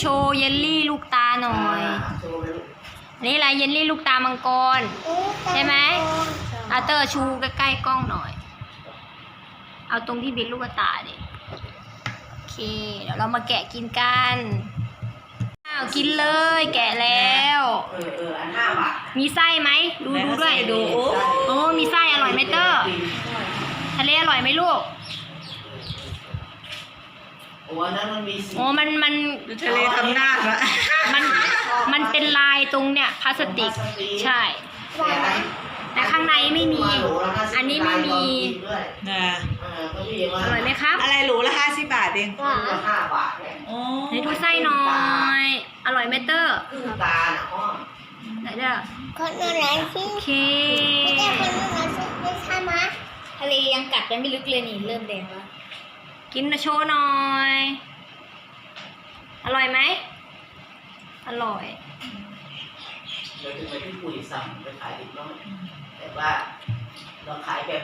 โชว์เยลลี่ลูกตาหน่อย โชว์ไปลูกอันนี่อะไรเยลลี่ลูกตามังกร ใช่ไหมอาเตอร์ชูใกล้ๆกล้องหน่อย เอาตรงที่บิดลูกตาดิ โอเค เดี๋ยวเรามาแกะกินกัน อ้าวกินเลยแกะแล้ว เออเอออันห้าบาท มีไส้ไหม ดูดูด้วยดูโอ้โอ้มีไส้อร่อยไหมเตอร์ทะเลอร่อยไหมลูก โอ้อันนั้นมันมีสีโอ้มันมันดูทะเลทำหน้าละมันมันเป็นลายตรงเนี่ยพลาสติก ใช่ แต่อันแต่ข้างในไม่มีอันนี้ไม่มีนะเออก็มีว่าอร่อยไหมครับอะไรหรูละห้าสิบบาทเองก็ห้าบาทเนี่ยโอ้ไหนดูไส้หน่อย อร่อยไหมเตอร์ครึ่งตาน่ะอ้อมไหนเด้อคนอื่นไหนที่โอเค ไม่ได้คนอื่นไหนที่ไม่ใช่ไหมทะเลยังกัดกันไม่ลึกเลยนี่เริ่มแดงแล้ว กินโชว์หน่อย อร่อยไหม อร่อยเราจะไปที่ปุ๋ยสั่งไปขายอีกน้อยแต่ว่าเราขายแบบ